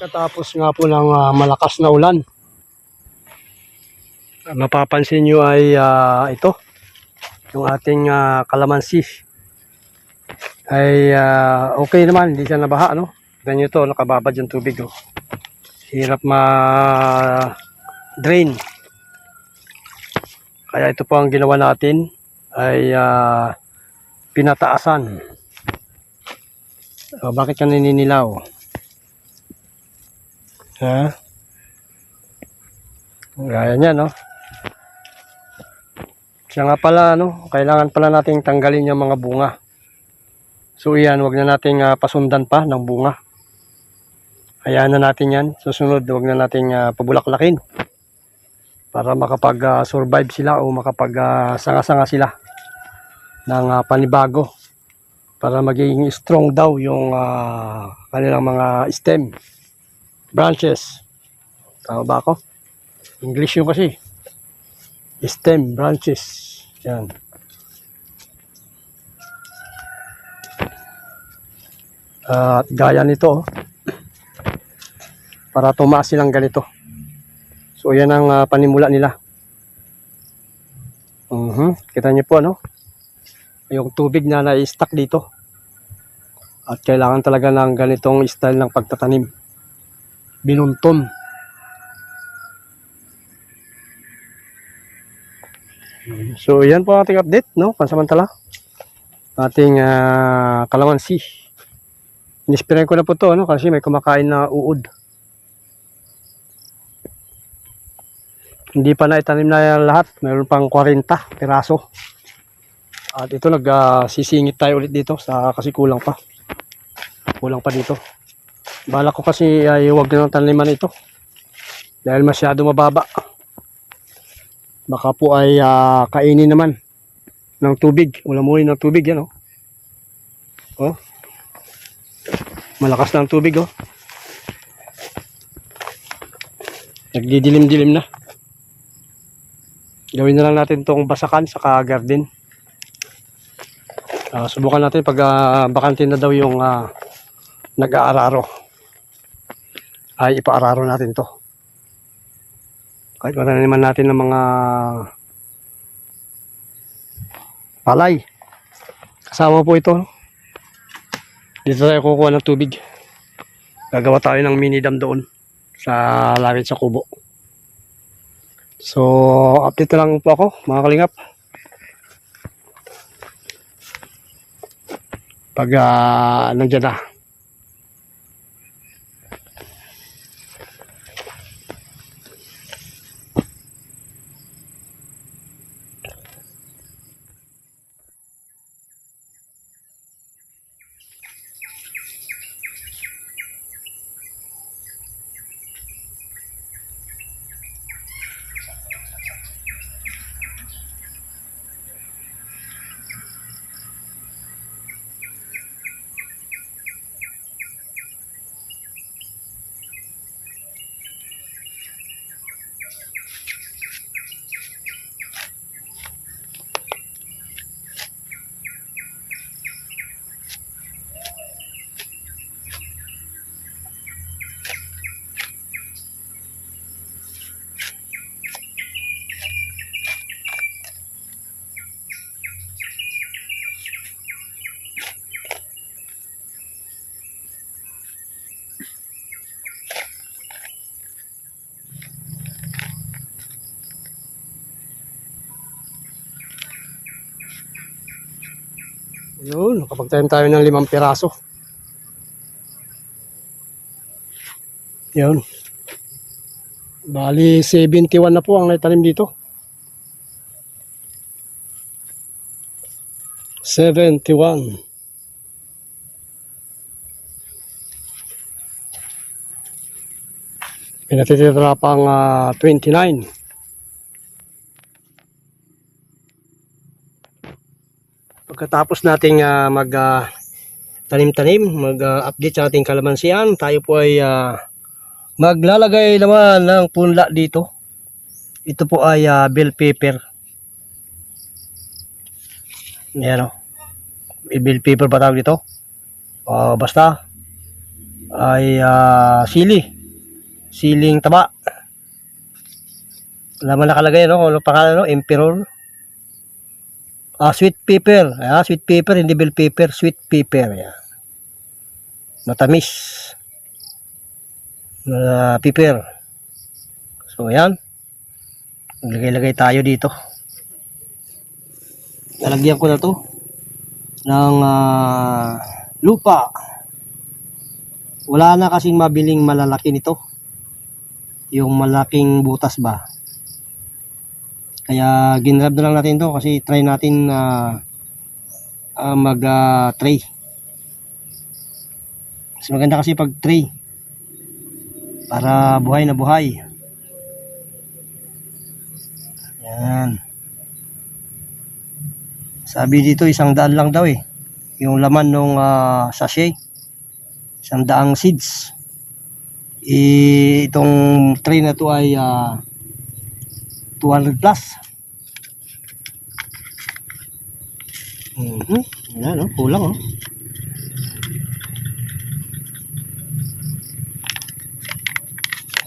Katapos nga po ng ah, malakas na ulan. Mapapansin nyo ay ah, ito, yung ating ah, kalamansi. Ay ah, okay naman, hindi siya nabaha, no? Tignan nyo ito, nakababad yung tubig. Oh. Hirap ma-drain. Kaya ito po ang ginawa natin ay ah, pinataasan. Oh, bakit ka naninilaw? Ha? Gaya niya, no? Siya nga pala, no? Kailangan pala nating tanggalin yung mga bunga. So, yan, wag na nating ah, pasundan pa ng bunga. Hayaan na natin yan. Susunod, wag na nating ah, pabulaklakin. Para makapag-survive sila o makapag-sanga-sanga sila ng ah, panibago. Para maging strong daw yung ah, kanilang mga stem branches. Tama ba ako? English yun kasi. Stem, branches. Yan. At gaya nito, oh. para tumaas silang ganito. So, yan ang ah, panimula nila. Mhm. Kita niyo po, ano? Yung tubig na na-stuck dito. At kailangan talaga ng ganitong style ng pagtatanim binunton. So, yan po ang ating update, no? Pansamantala. Ating ah, kalamansi. Inispiran ko na po to, no? Kasi may kumakain na uod. Hindi pa na itanim na lahat. Mayroon pang 40 piraso. At ito, nag-sisingit tayo ulit dito sa kasi kulang pa. Kulang pa dito. Bala ko kasi ay huwag na ng taniman ito. Dahil masyado mababa. Baka po ay ah, kainin naman ng tubig. Ulamunin ng tubig yan oh. Oh. Malakas na ang tubig oh. Nagdidilim-dilim na. Gawin na lang natin tong basakan sa garden. Ah, subukan natin pag ah, bakante na daw yung ah, nag-aararo ay ipaararo natin to. Kahit naman natin ng mga palay. Kasama po ito. Dito tayo kukuha ng tubig. Gagawa tayo ng mini dam doon sa langit sa kubo. So, update na lang po ako mga kalingap. Pag uh, nandiyan na. Yun, nakapagtanim tayo ng limang piraso. Yun. Bali, 71 na po ang naitanim dito. 71. Pinatitira pang ah, 29. Pagkatapos nating ah, mag ah, tanim-tanim, mag-update sa ating kalamansian, tayo po ay ah, maglalagay naman ng punla dito. Ito po ay ah, bell pepper. Yan o. Bell pepper ba tawag dito? Ah, basta ay ah, sili. Siling taba. Wala man nakalagay, no? Ano pangalan, no? Emperor. Ah, sweet pepper. Ah, sweet pepper, hindi bell pepper. Sweet pepper. Ayan. Matamis. Na pepper. So, ayan. Maglagay-lagay tayo dito. Lalagyan ko na to ng ah, lupa. Wala na kasing mabiling malalaki nito. Yung malaking butas ba. Kaya ginrab na lang natin to kasi try natin na mag ah, tray. Mas maganda kasi pag tray. Para buhay na buhay. Yan. Sabi dito isang daan lang daw eh. Yung laman ng sachet. Isang daang seeds. I, itong tray na to ay ah, 200 plus. Mhm. Yan, oh, kulang oh.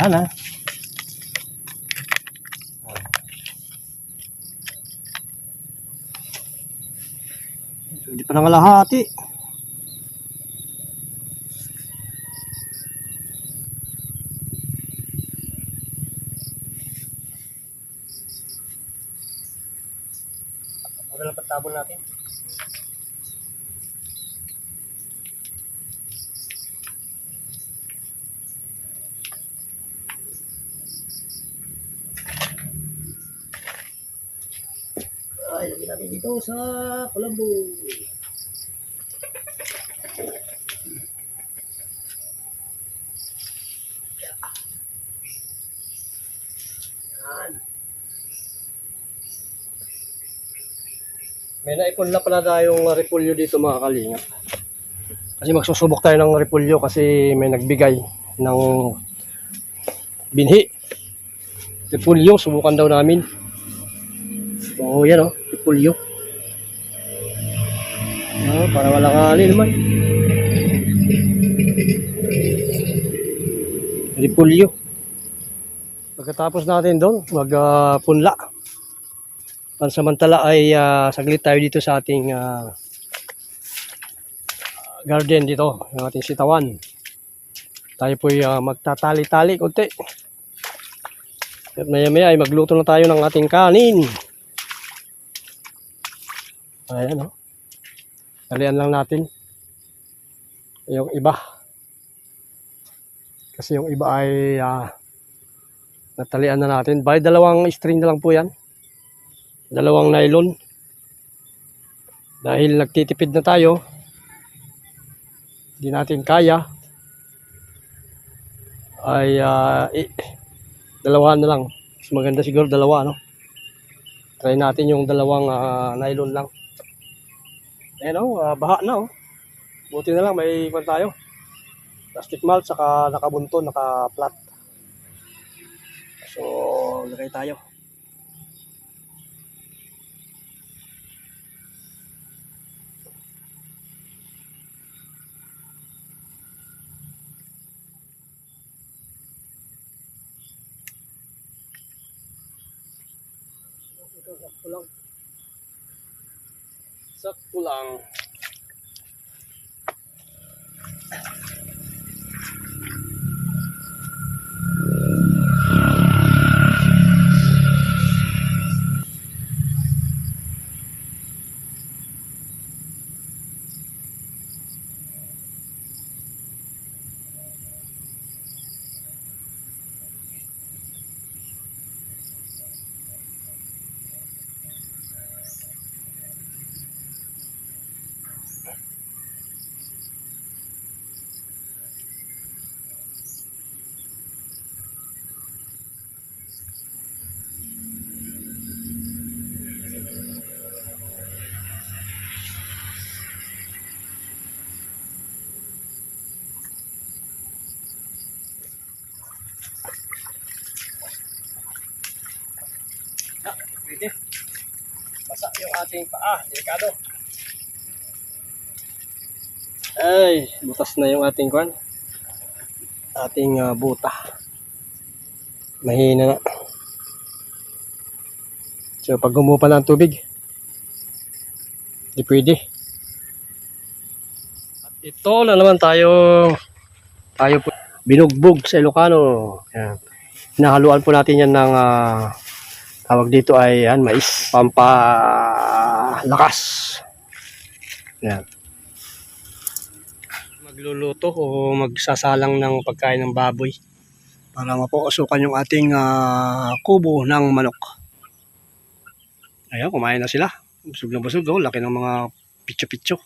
Wala na. Hindi pa nangalahati. Wala Ay, lagyan natin dito sa Colombo. Yan. May naipon na pala tayong repulyo dito mga kalingap. Kasi magsusubok tayo ng repulyo kasi may nagbigay ng binhi. Repulyo, subukan daw namin. So, yan o, repulyo. Oh, para walang alin naman. Repulyo. Pagkatapos natin doon, magpunla. Pansamantala ay ah, saglit tayo dito sa ating ah, garden dito, yung ating sitawan. Tayo po ay ah, magtatali-tali konti. At maya maya ay magluto na tayo ng ating kanin. Ayan o. Talian lang natin. Yung iba. Kasi yung iba ay ah, natalian na natin. By dalawang string na lang po yan. Dalawang nylon. Dahil nagtitipid na tayo. Hindi natin kaya. Ay ah, i- dalawa na lang. Mas maganda siguro dalawa, no? Try natin yung dalawang ah, nylon lang. Ayan o, ah, baha na o. Buti na lang, may pan tayo. Plastic malt, saka nakabunto, naka-flat. So, lagay tayo. Sakto lang. Ating paa. Delikado. Ay, butas na yung ating kwan. ating ah, buta. Mahina na. So pag gumupa na ang tubig, hindi pwede. At ito na naman tayo, tayo po, binugbog sa Ilocano. Yan. Hinahaluan po natin yan ng ah, tawag dito ay yan, mais. Pampalakas. Yan. Magluluto o magsasalang ng pagkain ng baboy para mapausukan yung ating ah, kubo ng manok. Ayan, kumain na sila. Busog na busog. Oh. Laki ng mga pitso-pitso.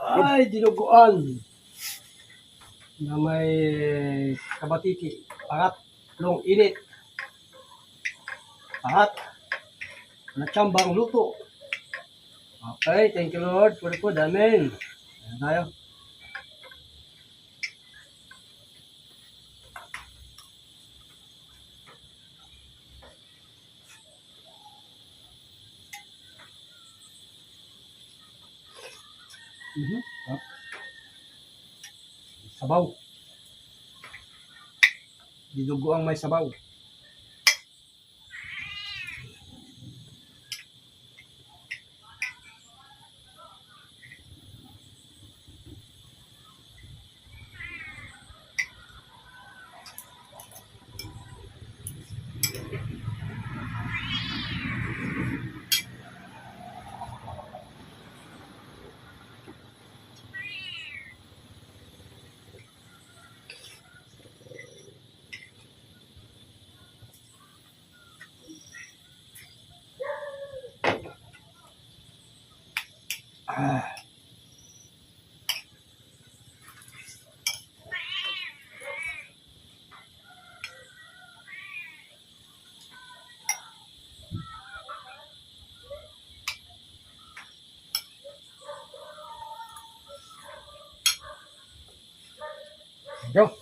Ay, dinuguan. Na may kabatiti. Pangat. Long init. Pangat. Natsambang luto. Okay, thank you Lord for the food. Amen. Ayan tayo. Mhm. Ah. Sabaw. Dinugo ang may sabaw. Go.